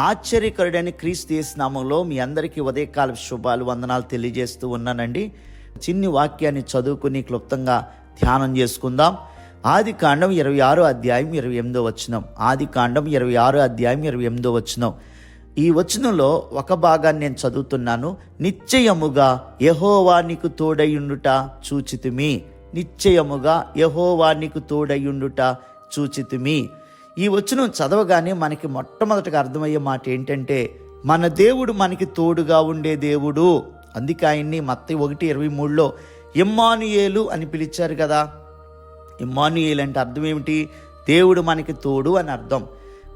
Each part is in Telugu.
ఆశ్చర్యకరుడైన క్రీస్తు నామంలో మీ అందరికీ ఉదయకాల శుభాలు వందనాలు తెలియజేస్తూ ఉన్నానండి. చిన్ని వాక్యాన్ని చదువుకుని క్లుప్తంగా ధ్యానం చేసుకుందాం. ఆది కాండం ఇరవై ఆరో అధ్యాయం ఇరవై ఎనిమిదో వచ్చినం ఆది కాండం ఇరవై ఆరో అధ్యాయం ఇరవై ఎనిమిదో వచ్చినం ఈ వచనంలో ఒక భాగాన్ని నేను చదువుతున్నాను. నిశ్చయముగా యహోవా నీకు తోడయుండుట చూచితిమి. నిశ్చయముగా యహోవా నీకు తోడయుండుట చూచితిమి. ఈ వచనం చదవగానే మనకి మొట్టమొదటిగా అర్థమయ్యే మాట ఏంటంటే మన దేవుడు మనకి తోడుగా ఉండే దేవుడు. అందుకే ఆయన్ని మత్త ఒకటి ఇరవై మూడులో ఇమ్మానుయేలు అని పిలిచారు కదా. ఇమ్మానుయేలు అంటే అర్థం ఏమిటి? దేవుడు మనకి తోడు అని అర్థం.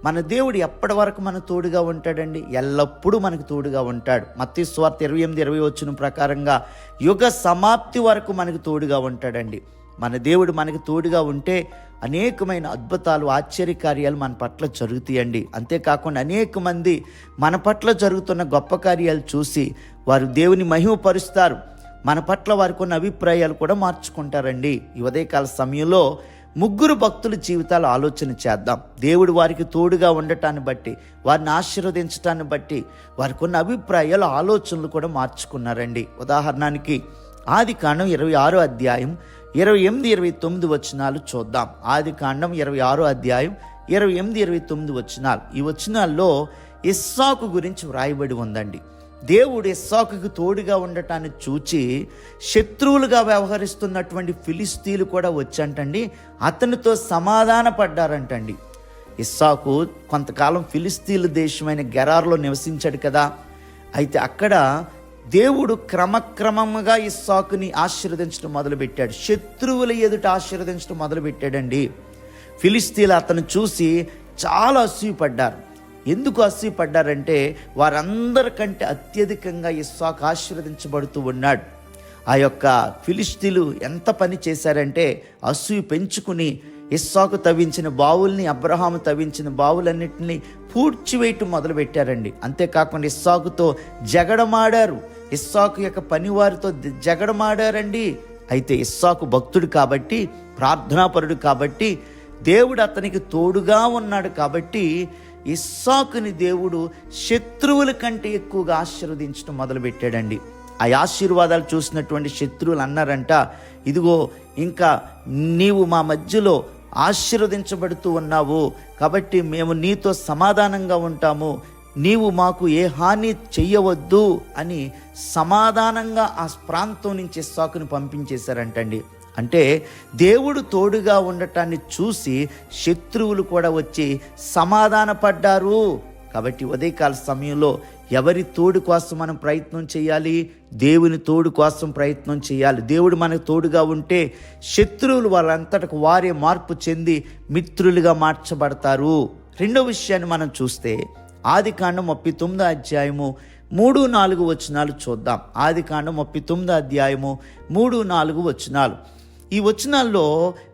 మన దేవుడు ఎప్పటి వరకు మన తోడుగా ఉంటాడండి? ఎల్లప్పుడూ మనకు తోడుగా ఉంటాడు. మత్తి స్వార్థ ఇరవై ఎనిమిది ఇరవై వచ్చిన ప్రకారంగా యుగ సమాప్తి వరకు మనకు తోడుగా ఉంటాడండి. మన దేవుడు మనకు తోడుగా ఉంటే అనేకమైన అద్భుతాలు ఆశ్చర్యకార్యాలు మన పట్ల జరుగుతాయండి. అంతేకాకుండా అనేక మంది మన పట్ల జరుగుతున్న గొప్ప కార్యాలు చూసి వారు దేవుని మహిమపరుస్తారు. మన పట్ల వారికి ఉన్న అభిప్రాయాలు కూడా మార్చుకుంటారండి. ఈ ఉదయకాల సమయంలో ముగ్గురు భక్తుల జీవితాలు ఆలోచన చేద్దాం. దేవుడు వారికి తోడుగా ఉండటాన్ని బట్టి వారిని ఆశీర్వదించటాన్ని బట్టి వారికి ఉన్న అభిప్రాయాలు ఆలోచనలు కూడా మార్చుకున్నారండి. ఉదాహరణకి ఆది కాండం ఇరవై ఆరో అధ్యాయం ఇరవై ఎనిమిది ఇరవై తొమ్మిది వచనాలు చూద్దాం. ఆది కాండం ఇరవై ఆరో అధ్యాయం ఇరవై ఎనిమిది ఇరవై తొమ్మిది వచనాలు. ఈ వచనాల్లో ఇస్సాకు గురించి వ్రాయబడి ఉందండి. దేవుడు ఇస్సాకుకు తోడుగా ఉండటాన్ని చూచి శత్రువులుగా వ్యవహరిస్తున్నటువంటి ఫిలిస్తీన్లు కూడా వచ్చంటండి. అతనితో సమాధాన పడ్డారంటండి ఇస్సాకు కొంతకాలం ఫిలిస్తీన్ల దేశమైన గెరార్లో నివసించాడు కదా. అయితే అక్కడ దేవుడు క్రమక్రమంగా ఇస్సాకుని ఆశీర్వదించడం మొదలుపెట్టాడు. శత్రువుల ఎదుట ఆశీర్వదించడం మొదలుపెట్టాడండి. ఫిలిస్తీన్లు అతను చూసి చాలా అసూయపడ్డారు. ఎందుకు అసూయపడ్డారంటే వారందరికంటే అత్యధికంగా ఇస్సాకు ఆశీర్వదించబడుతూ ఉన్నాడు. ఆ యొక్క ఫిలిస్తీన్లు ఎంత పని చేశారంటే అసూయ పెంచుకుని ఇస్సాకు తవ్వించిన బావుల్ని అబ్రహాము తవ్వించిన బావులన్నింటినీ పూడ్చివేయటం మొదలుపెట్టారండి. అంతేకాకుండా ఇస్సాకుతో జగడమాడారు. ఇస్సాకు యొక్క పనివారితో జగడమాడారండి. అయితే ఇస్సాకు భక్తుడు కాబట్టి ప్రార్థనాపరుడు కాబట్టి దేవుడు అతనికి తోడుగా ఉన్నాడు కాబట్టి ఇస్సాకుని దేవుడు శత్రువుల కంటే ఎక్కువగా ఆశీర్వదించడం మొదలుపెట్టాడండి. ఆ ఆశీర్వాదాలు చూసినటువంటి శత్రువులు అన్నారంట ఇదిగో ఇంకా నీవు మా మధ్యలో ఆశీర్వదించబడుతూ ఉన్నావు. కాబట్టి మేము నీతో సమాధానంగా ఉంటాము. నీవు మాకు ఏ హాని చెయ్యవద్దు అని సమాధానంగా ఆ ప్రాంతం నుంచి ఇస్సాకుని పంపించేశారంటండి. అంటే దేవుడు తోడుగా ఉండటాన్ని చూసి శత్రువులు కూడా వచ్చి సమాధానపడ్డారు. కాబట్టి ఉదయకాల సమయంలో ఎవరి తోడు కోసం మనం ప్రయత్నం చేయాలి? దేవుని తోడు కోసం ప్రయత్నం చేయాలి. దేవుడు మనకు తోడుగా ఉంటే శత్రువులు వాళ్ళంతటకు వారే మార్పు చెంది మిత్రులుగా మార్చబడతారు. రెండో విషయాన్ని మనం చూస్తే ఆది కాండం ముప్పై తొమ్మిదో అధ్యాయము మూడు నాలుగు వచనాలు చూద్దాం. ఆది కాండం ముప్పై తొమ్మిదో అధ్యాయము మూడు నాలుగు వచనాలు. ఈ వచనాల్లో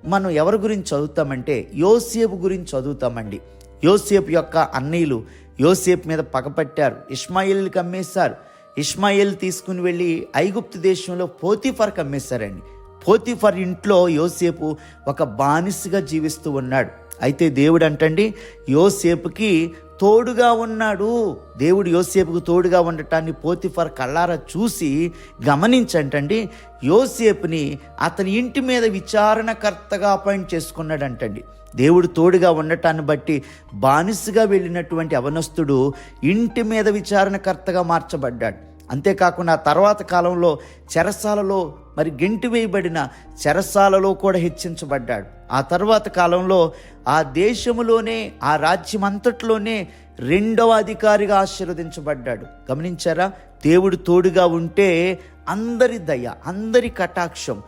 మనం ఎవరి గురించి చదువుతామంటే యోసేపు గురించి చదువుతామండి. యోసేపు యొక్క అన్నయ్యలు యోసేపు మీద పగపట్టారు ఇస్మాయిల్కి అమ్మేశారు ఇస్మాయిల్ తీసుకుని వెళ్ళి ఐగుప్తు దేశంలో పోతిఫర్కి అమ్మేశారండి పోతిఫర్ ఇంట్లో యోసేపు ఒక బానిసగా జీవిస్తూ ఉన్నాడు. అయితే దేవుడు అంటండి యోసేపుకి తోడుగా ఉన్నాడు. దేవుడు యోసేపుకు తోడుగా ఉండటాన్ని పోతిఫర్ కళ్ళారా చూసి గమనించంటండి యోసేపుని అతని ఇంటి మీద విచారణకర్తగా అపాయింట్ చేసుకున్నాడంటండి. దేవుడు తోడుగా ఉండటాన్ని బట్టి బానిసగా వెళ్ళినటువంటి అవనస్తుడు ఇంటి మీద విచారణకర్తగా మార్చబడ్డాడు. అంతేకాకుండా తర్వాత కాలంలో చెరసాలలో మరి గెంటి వేయబడిన చెరసాలలో కూడా హెచ్చించబడ్డాడు. ఆ తర్వాత కాలంలో ఆ దేశములోనే ఆ రాజ్యం అంతట్లోనే రెండవ అధికారిగా ఆశీర్వదించబడ్డాడు. గమనించారా? దేవుడు తోడుగా ఉంటే అందరి దయ అందరి కటాక్షం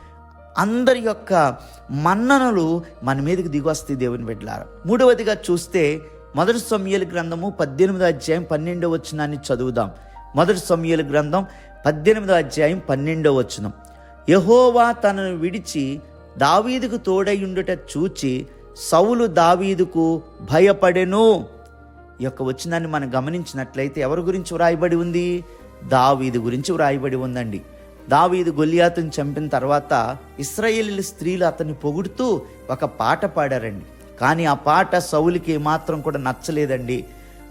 అందరి యొక్క మన్ననలు మన మీదకి దిగొస్తాయి దేవుని బిడ్డలారా. మూడవదిగా చూస్తే మొదటి సమయలు గ్రంథము పద్దెనిమిది అధ్యాయం పన్నెండవ వచనాన్ని చదువుదాం. మొదటి సమయల గ్రంథం పద్దెనిమిదో అధ్యాయం పన్నెండో వచనం. యహోవా తనను విడిచి దావీదుకు తోడయుండుట చూచి సౌలు దావీదుకు భయపడెను. ఈ యొక్క వచనాన్ని మనం గమనించినట్లయితే ఎవరి గురించి వ్రాయబడి ఉంది? దావీదు గురించి వ్రాయబడి ఉందండి. దావీదు గొలియాతుని చంపిన తర్వాత ఇస్రాయేలీ స్త్రీలు అతన్ని పొగుడుతూ ఒక పాట పాడారండి. కానీ ఆ పాట సౌలికి మాత్రం కూడా నచ్చలేదండి.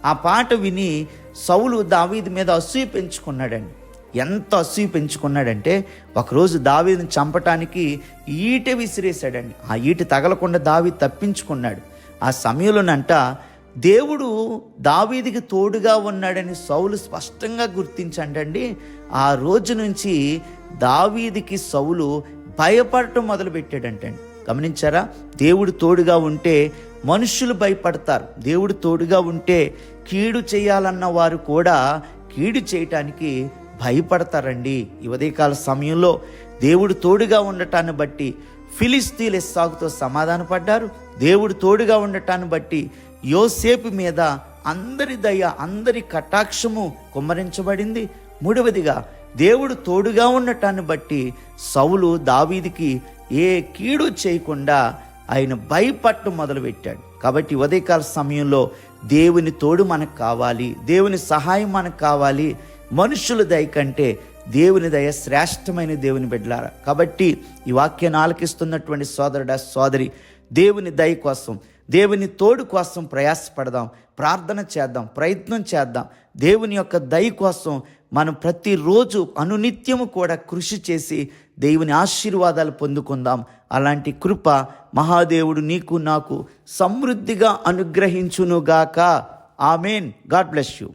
ఆ పాట విని సౌలు దావీదు మీద అసూయ పెంచుకున్నాడండి. ఎంత అసూయ పెంచుకున్నాడంటే ఒకరోజు దావీదుని చంపటానికి ఈట విసిరేశాడండి. ఆ ఈట తగలకుండా దావీ తప్పించుకున్నాడు. ఆ సమయంలోనంట దేవుడు దావీదికి తోడుగా ఉన్నాడని సౌలు స్పష్టంగా గుర్తించండి ఆ రోజు నుంచి దావీదికి సౌలు భయపడటం మొదలుపెట్టాడంటండి. గమనించారా? దేవుడు తోడుగా ఉంటే మనుషులు భయపడతారు. దేవుడు తోడుగా ఉంటే కీడు చేయాలన్న వారు కూడా కీడు చేయటానికి భయపడతారండి. ఈ ఉదయకాల సమయంలో దేవుడు తోడుగా ఉండటాన్ని బట్టి ఫిలిస్తీన్ ఇస్సాకుతో సమాధాన పడ్డారు. దేవుడు తోడుగా ఉండటాన్ని బట్టి యోసేపు మీద అందరి దయ అందరి కటాక్షము కుమ్మరించబడింది. మూడవదిగా దేవుడు తోడుగా ఉండటాన్ని బట్టి సౌలు దావీదికి ఏ కీడు చేయకుండా ఆయన భయపట్టు మొదలుపెట్టాడు. కాబట్టి ఉదయకాల సమయంలో దేవుని తోడు మనకు కావాలి దేవుని సహాయం మనకు కావాలి మనుషుల దయ కంటే దేవుని దయ శ్రేష్టమైన దేవుని బిడ్డలారా. కాబట్టి ఈ వాక్యాన్ని ఆలకిస్తున్నటువంటి సోదరుడ సోదరి దేవుని దయ కోసం దేవుని తోడు కోసం ప్రయాసపడదాం ప్రార్థన చేద్దాం ప్రయత్నం చేద్దాం దేవుని యొక్క దయ కోసం మనం ప్రతిరోజు అనునిత్యము కూడా కృషి చేసి దేవుని ఆశీర్వాదాలు పొందుకుందాం. అలాంటి కృప మహాదేవుడు నీకు నాకు సమృద్ధిగా అనుగ్రహించునుగాక. ఆమెన్. God bless you.